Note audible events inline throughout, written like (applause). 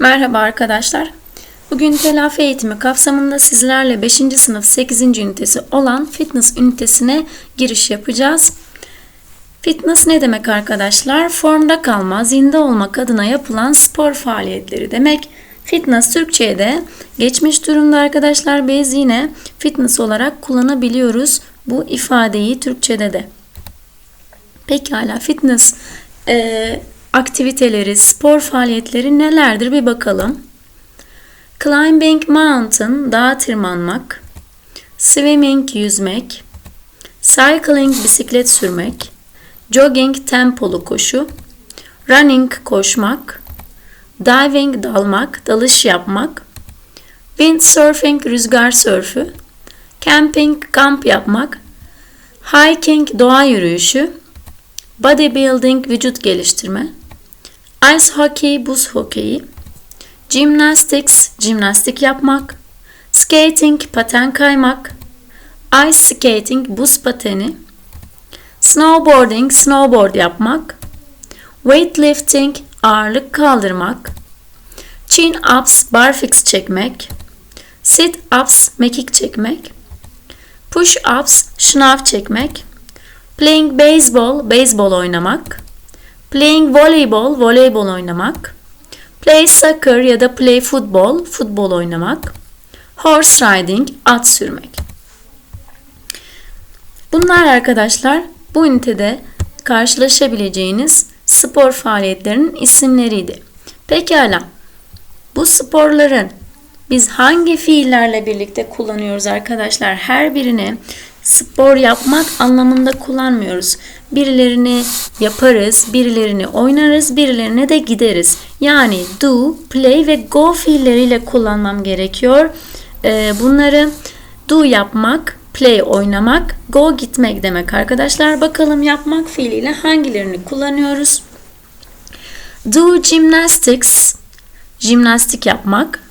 Merhaba arkadaşlar. Bugün telafi eğitimi kapsamında sizlerle 5. sınıf 8. ünitesi olan fitness ünitesine giriş yapacağız. Fitness ne demek arkadaşlar? Formda kalma, zinde olmak adına yapılan spor faaliyetleri demek. Fitness Türkçe'ye de geçmiş durumda arkadaşlar biz yine fitness olarak kullanabiliyoruz bu ifadeyi Türkçe'de de. Pekala fitness e, aktiviteleri, spor faaliyetleri nelerdir bir bakalım. Climbing mountain, dağa tırmanmak. Swimming, yüzmek. Cycling, bisiklet sürmek. Jogging, tempolu koşu. Running, koşmak. Diving, dalmak, dalış yapmak. Windsurfing, rüzgar sörfü. Camping, kamp yapmak. Hiking, doğa yürüyüşü. Bodybuilding, vücut geliştirme. Ice hockey, buz hokeyi. Gymnastics, jimnastik yapmak. Skating, paten kaymak. Ice skating, buz pateni. Snowboarding, snowboard yapmak. Weightlifting, ağırlık kaldırmak. Chin ups, barfix çekmek. Sit ups, mekik çekmek. Push ups, şınav çekmek. Playing baseball, beyzbol oynamak. Playing voleyball, voleybol oynamak. Play soccer ya da play football, futbol oynamak. Horse riding, at sürmek. Bunlar arkadaşlar bu ünitede karşılaşabileceğiniz spor faaliyetlerinin isimleriydi. Pekala. Bu sporların biz hangi fiillerle birlikte kullanıyoruz arkadaşlar? Her birini spor yapmak anlamında kullanmıyoruz. Birilerini yaparız, birilerini oynarız, birilerine de gideriz. Yani do, play ve go fiilleriyle kullanmam gerekiyor. Ee, bunları do yapmak, play oynamak, go gitmek demek arkadaşlar. Bakalım yapmak fiiliyle hangilerini kullanıyoruz? Do gymnastics, jimnastik yapmak.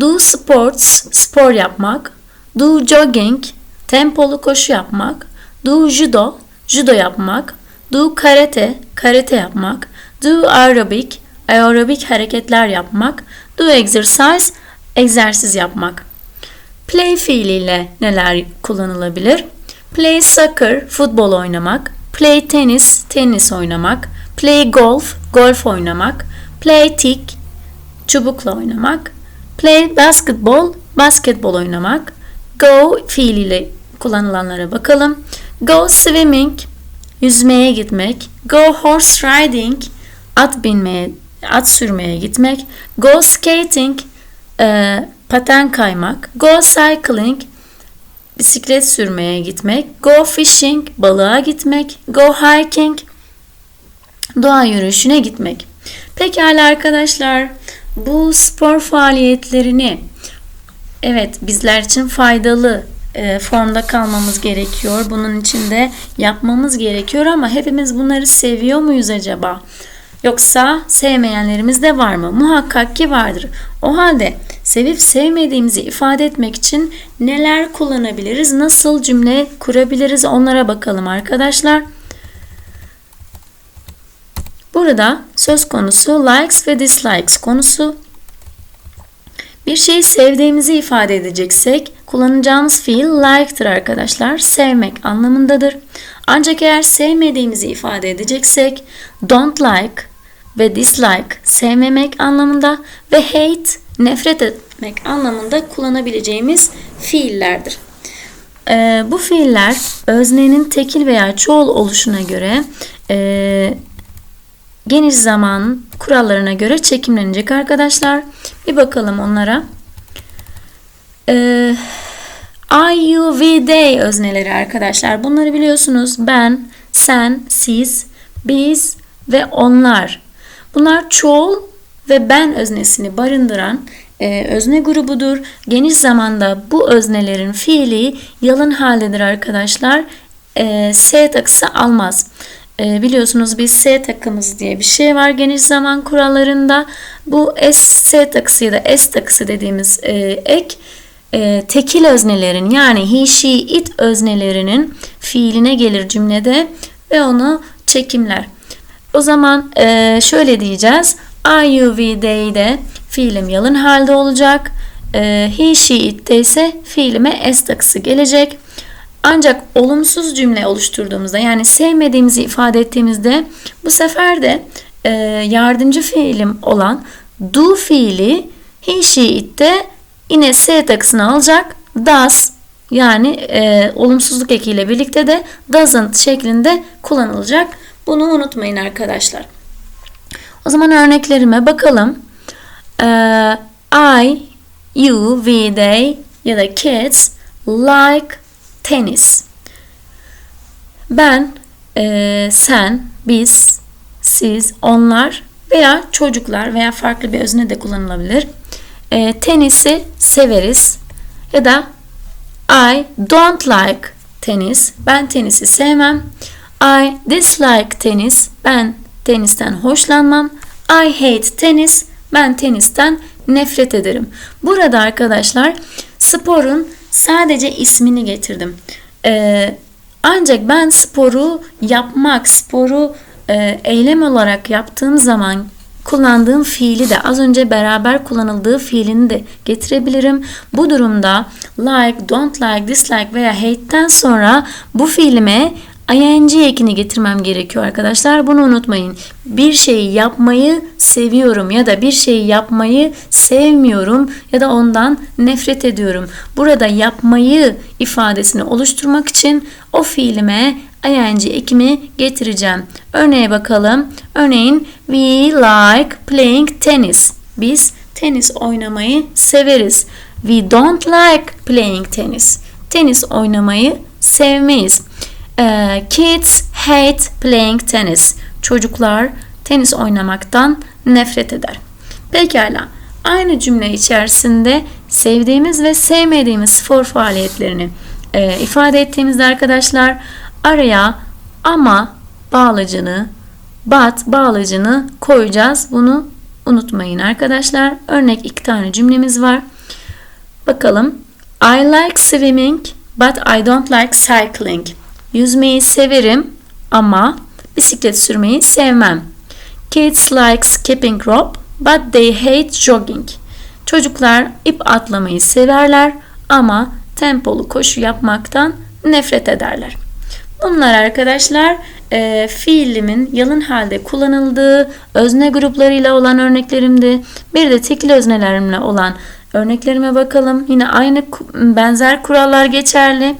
Do sports, spor yapmak. Do jogging, tempolu koşu yapmak. Do judo, judo yapmak. Do karate, karate yapmak. Do aerobic, aerobik hareketler yapmak. Do exercise, egzersiz yapmak. Play fiiliyle neler kullanılabilir? Play soccer, futbol oynamak. Play tennis, tenis oynamak. Play golf, golf oynamak. Play tick, çubukla oynamak. Play basketball, basketbol oynamak. Go fiiliyle kullanılanlara bakalım. Go swimming, yüzmeye gitmek. Go horse riding, at binmeye, at sürmeye gitmek. Go skating, e, paten kaymak. Go cycling, bisiklet sürmeye gitmek. Go fishing, balığa gitmek. Go hiking, doğa yürüyüşüne gitmek. Pekala arkadaşlar, bu spor faaliyetlerini evet bizler için faydalı e, formda kalmamız gerekiyor. Bunun için de yapmamız gerekiyor ama hepimiz bunları seviyor muyuz acaba? Yoksa sevmeyenlerimiz de var mı? Muhakkak ki vardır. O halde sevip sevmediğimizi ifade etmek için neler kullanabiliriz? Nasıl cümle kurabiliriz? Onlara bakalım arkadaşlar. Burada söz konusu likes ve dislikes konusu. Bir şeyi sevdiğimizi ifade edeceksek kullanacağımız fiil like'tır arkadaşlar. Sevmek anlamındadır. Ancak eğer sevmediğimizi ifade edeceksek don't like ve dislike sevmemek anlamında ve hate nefret etmek anlamında kullanabileceğimiz fiillerdir. Ee, bu fiiller öznenin tekil veya çoğul oluşuna göre e, geniş zaman kurallarına göre çekimlenecek arkadaşlar. Bir bakalım onlara. Ee, I, you, we, they özneleri arkadaşlar. Bunları biliyorsunuz. Ben, sen, siz, biz ve onlar. Bunlar çoğul ve ben öznesini barındıran e, özne grubudur. Geniş zamanda bu öznelerin fiili yalın haldedir arkadaşlar. E, S takısı almaz. E, biliyorsunuz biz S takımız diye bir şey var geniş zaman kurallarında. Bu S, S takısı ya da S takısı dediğimiz e, ek e, tekil öznelerin yani he, she, it öznelerinin fiiline gelir cümlede ve onu çekimler. O zaman e, şöyle diyeceğiz. I, you, we, they de fiilim yalın halde olacak. E, he, she, it'te ise fiilime s takısı gelecek. Ancak olumsuz cümle oluşturduğumuzda yani sevmediğimizi ifade ettiğimizde bu sefer de e, yardımcı fiilim olan do fiili he, she, it'te yine s takısını alacak. Does yani e, olumsuzluk ekiyle birlikte de doesn't şeklinde kullanılacak. Bunu unutmayın arkadaşlar. O zaman örneklerime bakalım. Ee, I, you, we, they ya da kids like tennis. Ben, e, sen, biz, siz, onlar veya çocuklar veya farklı bir özne de kullanılabilir. E, tenisi severiz ya da I don't like tenis. Ben tenisi sevmem. I dislike tenis. Ben tenisten hoşlanmam. I hate tenis. Ben tenisten nefret ederim. Burada arkadaşlar sporun sadece ismini getirdim. Ee, ancak ben sporu yapmak, sporu e, eylem olarak yaptığım zaman kullandığım fiili de az önce beraber kullanıldığı fiilini de getirebilirim. Bu durumda like, don't like, dislike veya hate'ten sonra bu fiilime ing ekini getirmem gerekiyor arkadaşlar. Bunu unutmayın. Bir şeyi yapmayı seviyorum ya da bir şeyi yapmayı sevmiyorum ya da ondan nefret ediyorum. Burada yapmayı ifadesini oluşturmak için o fiilime ing ekimi getireceğim. Örneğe bakalım. Örneğin we like playing tennis. Biz tenis oynamayı severiz. We don't like playing tennis. Tenis oynamayı sevmeyiz. Uh, kids hate playing tennis. Çocuklar tenis oynamaktan nefret eder. Pekala. Aynı cümle içerisinde sevdiğimiz ve sevmediğimiz spor faaliyetlerini e, ifade ettiğimizde arkadaşlar araya ama bağlacını, but bağlacını koyacağız. Bunu unutmayın arkadaşlar. Örnek iki tane cümlemiz var. Bakalım. I like swimming but I don't like cycling. Yüzmeyi severim ama bisiklet sürmeyi sevmem. Kids like skipping rope but they hate jogging. Çocuklar ip atlamayı severler ama tempolu koşu yapmaktan nefret ederler. Bunlar arkadaşlar e, fiilimin yalın halde kullanıldığı özne gruplarıyla olan örneklerimdi. Bir de tekli öznelerimle olan örneklerime bakalım. Yine aynı benzer kurallar geçerli.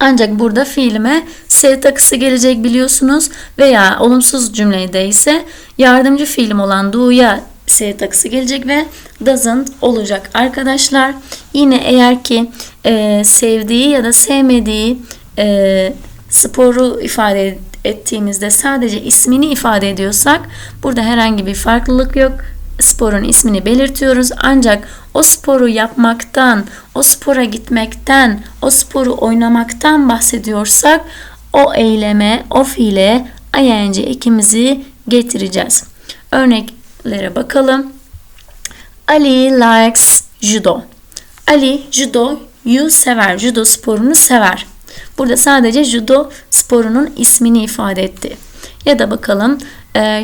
Ancak burada fiilime S takısı gelecek biliyorsunuz veya olumsuz cümlede ise yardımcı fiilim olan do'ya S takısı gelecek ve doesn't olacak arkadaşlar. Yine eğer ki e, sevdiği ya da sevmediği e, sporu ifade ettiğimizde sadece ismini ifade ediyorsak burada herhangi bir farklılık yok. Sporun ismini belirtiyoruz ancak o sporu yapmaktan, o spora gitmekten, o sporu oynamaktan bahsediyorsak o eyleme, o fiile ing ekimizi getireceğiz. Örneklere bakalım. Ali likes judo. Ali judoyu sever, judo sporunu sever. Burada sadece judo sporunun ismini ifade etti. Ya da bakalım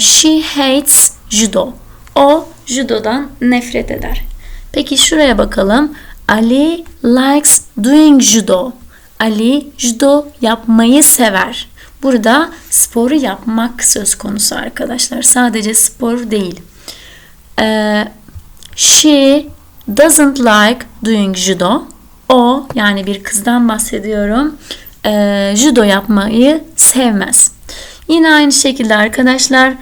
she hates judo. O judodan nefret eder. Peki şuraya bakalım. Ali likes doing judo. Ali judo yapmayı sever. Burada sporu yapmak söz konusu arkadaşlar. Sadece spor değil. Ee, she doesn't like doing judo. O yani bir kızdan bahsediyorum. E, judo yapmayı sevmez. Yine aynı şekilde arkadaşlar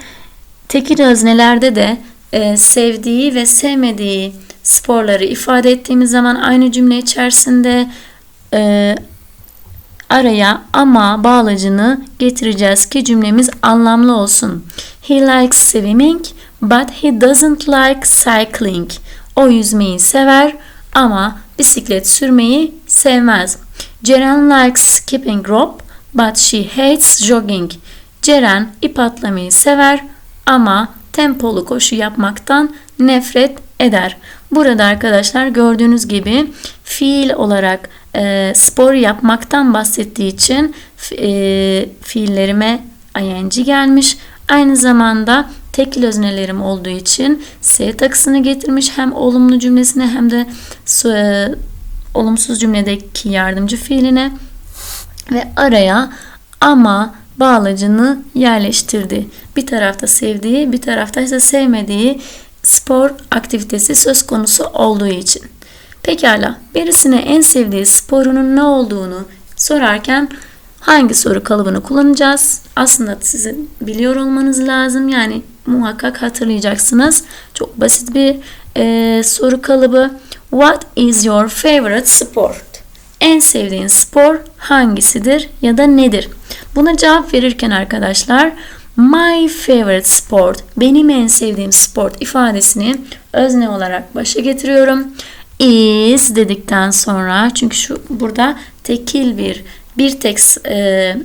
tekil öznelerde de e, sevdiği ve sevmediği sporları ifade ettiğimiz zaman aynı cümle içerisinde e, araya ama bağlacını getireceğiz ki cümlemiz anlamlı olsun. He likes swimming but he doesn't like cycling. O yüzmeyi sever ama bisiklet sürmeyi sevmez. Ceren likes skipping rope but she hates jogging. Ceren ip atlamayı sever ama tempolu koşu yapmaktan nefret eder. Burada arkadaşlar gördüğünüz gibi fiil olarak e, spor yapmaktan bahsettiği için e, fiillerime ing gelmiş. Aynı zamanda tekil öznelerim olduğu için S takısını getirmiş hem olumlu cümlesine hem de e, olumsuz cümledeki yardımcı fiiline ve araya ama bağlacını yerleştirdi. Bir tarafta sevdiği, bir tarafta ise sevmediği spor aktivitesi söz konusu olduğu için. Pekala, birisine en sevdiği sporunun ne olduğunu sorarken hangi soru kalıbını kullanacağız? Aslında sizin biliyor olmanız lazım. Yani muhakkak hatırlayacaksınız. Çok basit bir e, soru kalıbı. What is your favorite sport? En sevdiğin spor hangisidir ya da nedir? Buna cevap verirken arkadaşlar my favorite sport, benim en sevdiğim sport ifadesini özne olarak başa getiriyorum. Is dedikten sonra çünkü şu burada tekil bir bir tek e,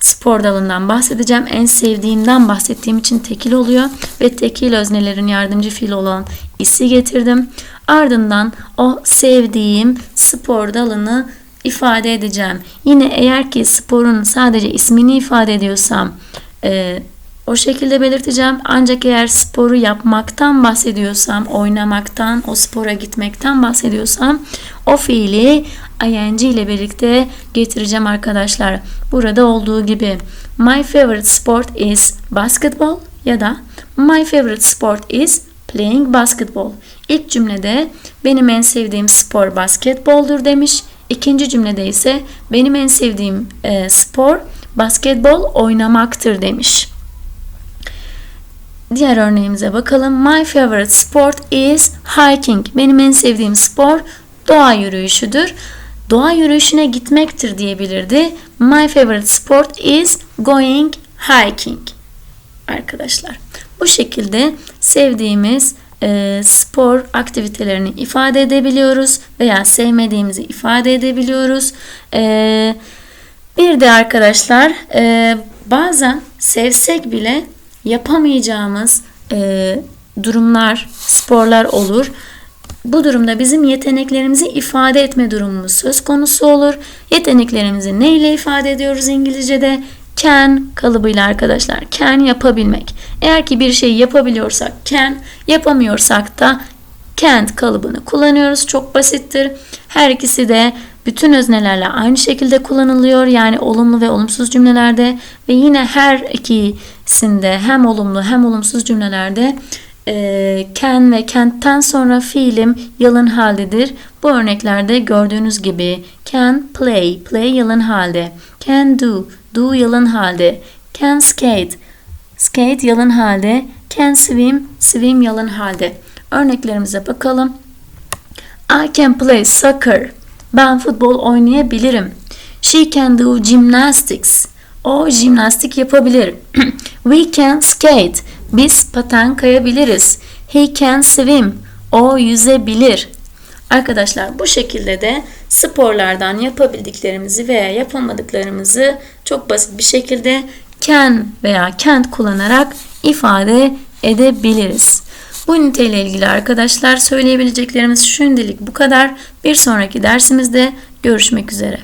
spor dalından bahsedeceğim. En sevdiğimden bahsettiğim için tekil oluyor ve tekil öznelerin yardımcı fiil olan isi getirdim. Ardından o sevdiğim spor dalını ifade edeceğim. Yine eğer ki sporun sadece ismini ifade ediyorsam e, o şekilde belirteceğim. Ancak eğer sporu yapmaktan bahsediyorsam, oynamaktan, o spora gitmekten bahsediyorsam o fiili ing ile birlikte getireceğim arkadaşlar. Burada olduğu gibi my favorite sport is basketball ya da my favorite sport is playing basketball. İlk cümlede benim en sevdiğim spor basketboldur demiş. İkinci cümlede ise benim en sevdiğim e, spor basketbol oynamaktır demiş. Diğer örneğimize bakalım. My favorite sport is hiking. Benim en sevdiğim spor doğa yürüyüşüdür. Doğa yürüyüşüne gitmektir diyebilirdi. My favorite sport is going hiking. Arkadaşlar bu şekilde sevdiğimiz e, spor aktivitelerini ifade edebiliyoruz veya sevmediğimizi ifade edebiliyoruz. E, bir de arkadaşlar e, bazen sevsek bile yapamayacağımız e, durumlar, sporlar olur. Bu durumda bizim yeteneklerimizi ifade etme durumumuz söz konusu olur. Yeteneklerimizi ne ile ifade ediyoruz İngilizce'de? Can kalıbıyla arkadaşlar. Can yapabilmek. Eğer ki bir şeyi yapabiliyorsak can, yapamıyorsak da can't kalıbını kullanıyoruz. Çok basittir. Her ikisi de bütün öznelerle aynı şekilde kullanılıyor. Yani olumlu ve olumsuz cümlelerde ve yine her ikisinde hem olumlu hem olumsuz cümlelerde e, can ve can'ten sonra fiilim yalın haldedir. Bu örneklerde gördüğünüz gibi can play, play yalın halde. Can do, do yalın halde. Can skate, skate yalın halde. Can swim, swim yalın halde. Örneklerimize bakalım. I can play soccer. Ben futbol oynayabilirim. She can do gymnastics. O jimnastik yapabilir. (clears throat) We can skate. Biz paten kayabiliriz. He can swim. O yüzebilir. Arkadaşlar bu şekilde de sporlardan yapabildiklerimizi veya yapamadıklarımızı çok basit bir şekilde can veya can't kullanarak ifade edebiliriz. Bu üniteyle ilgili arkadaşlar söyleyebileceklerimiz şimdilik bu kadar. Bir sonraki dersimizde görüşmek üzere.